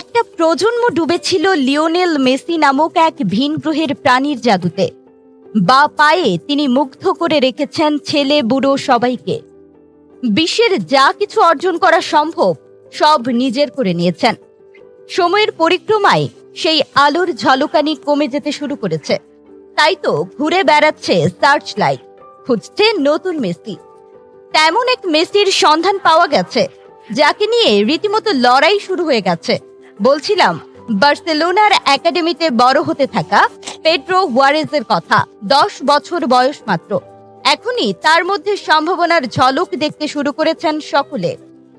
একটা প্রজন্ম ডুবেছিল Lionel Messi নামক এক ভিন গ্রহের প্রাণীর জাদুতে। বা পায়ে তিনি মুগ্ধ করে রেখেছেন ছেলে, বুড়ো সবাইকে। বিশ্বের যা কিছু অর্জন করা সম্ভব, সব নিজের করে নিয়েছেন। সময়ের পরিক্রমায় সেই আলোর ঝলকানি কমে যেতে শুরু করেছে। তাই তো ঘুরে বেড়াচ্ছে সার্চ লাইট খুঁজছে নতুন মেসি। তেমন এক মেসির সন্ধান পাওয়া গেছে, যাকে নিয়ে রীতিমতো লড়াই শুরু হয়ে গেছে। বলছিলাম, বার্সেলোনার একাডেমিতে বড় হতে থাকা পেড্রো ওয়ারেজের কথা, দশ বছর বয়স মাত্র। এখনই তার মধ্যে সম্ভাবনার ঝলক দেখতে শুরু করেছেন সকলে।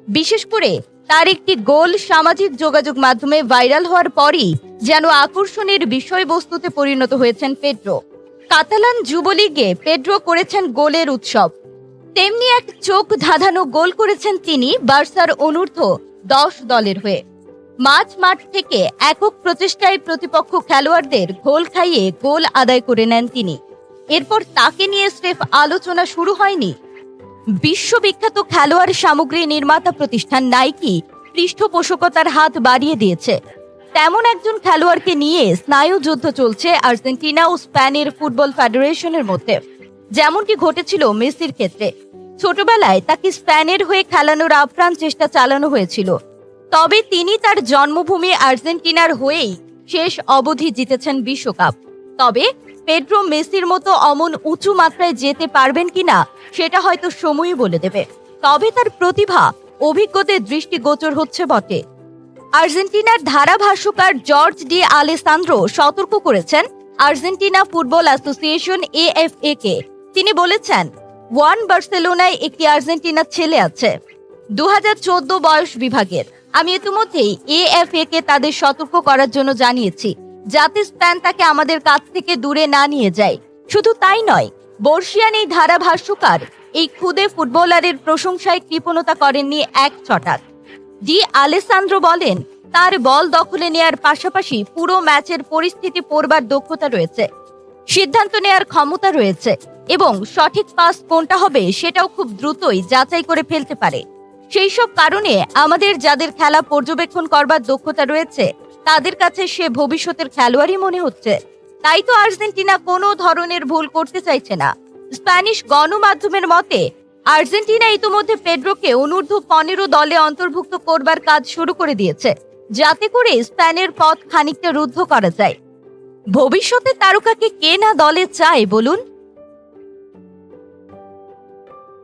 বিশেষ করে তার একটি গোল সামাজিক যোগাযোগ মাধ্যমে ভাইরাল হওয়ার পরই যেন আকর্ষণের বিষয়বস্তুতে পরিণত হয়েছেন পেড্রো। কাতালান যুবলীগে পেড্রো করেছেন গোলের উৎসব। তেমনি এক চোখ ধাঁধানো গোল করেছেন তিনি বার্সার অনূর্ধ্ব দশ দলের হয়ে। মাঝ মাঠ থেকে একক প্রচেষ্টায় প্রতিপক্ষ খেলোয়াড়দের গোল খাইয়ে গোল আদায় করে নেন তিনি। এরপর তাকে নিয়ে স্রেফ আলোচনা শুরু হয়নি। বিশ্ববিখ্যাত খেলোয়াড় সামগ্রী নির্মাতা প্রতিষ্ঠান নাইকি পৃষ্ঠপোষকতার হাত বাড়িয়ে দিয়েছে। তেমন একজন খেলোয়াড়কে নিয়ে স্নায়ু যুদ্ধ চলছে আর্জেন্টিনা ও স্পেনের ফুটবল ফেডারেশনের মধ্যে। যেমনটি ঘটেছিল মেসির ক্ষেত্রে। ছোটবেলায় তাকে স্পেনের হয়ে খেলানোর আপ্রাণ চেষ্টা চালানো হয়েছিল। তবে তিনি তার জন্মভূমি আর্জেন্টিনার হয়েই শেষ অবধি জিতেছেন বিশ্বকাপ। তবে পেড্রো মেসির মতো অমন উঁচু মাত্রায় যেতে পারবেন কিনা, সেটা হয়তো সময়ই বলে দেবে। তবে তার প্রতিভা অভিজ্ঞতার দৃষ্টিগোচর হচ্ছে বটে। আর্জেন্টিনার ধারাভাষ্যকার জর্জ ডি আলেসান্দ্রো সতর্ক করেছেন আর্জেন্টিনা ফুটবল অ্যাসোসিয়েশন এএফএ কে তিনি বলেছেন, ওয়ান বার্সেলোনায় একটি আর্জেন্টিনার ছেলে আছে। দু হাজার চোদ্দ বয়স বিভাগের। আমি ইতিমধ্যেই এএফএ কে তাদের সতর্ক করার জন্য জানিয়েছি, যাতে স্প্যান তাকে আমাদের কাছ থেকে দূরে না নিয়ে যায়। শুধু তাই নয়, বর্ষিয়ান এই ধারাভাষ্যকার এই খুদে ফুটবলারের প্রশংসায় কৃপণতা করেননি এক ছটাক। ডি আলেসান্দ্রো বলেন, তার বল দখলে নেয়ার পাশাপাশি পুরো ম্যাচের পরিস্থিতি পড়বার দক্ষতা রয়েছে, সিদ্ধান্ত নেয়ার ক্ষমতা রয়েছে এবং সঠিক পাস কোনটা হবে সেটাও খুব দ্রুতই যাচাই করে ফেলতে পারে। সেই সব কারণে আমাদের যাদের খেলা পর্যবেক্ষণ করবার দক্ষতা রয়েছে, তাদের কাছে সে ভবিষ্যতের খেলোয়াড়ই মনে হচ্ছে। তাই তো আর্জেন্টিনা কোনো ধরনের ভুল করতে চাইছে না। স্প্যানিশ গণমাধ্যমের মতে, আর্জেন্টিনা ইতোমধ্যে পেড্রোকে অনূর্ধ্ব পনেরো দলে অন্তর্ভুক্ত করবার কাজ শুরু করে দিয়েছে, যাতে করে স্প্যানের পথ খানিকটা রুদ্ধ করা যায়। ভবিষ্যতে তারকাকে কে না দলে চায় বলুন?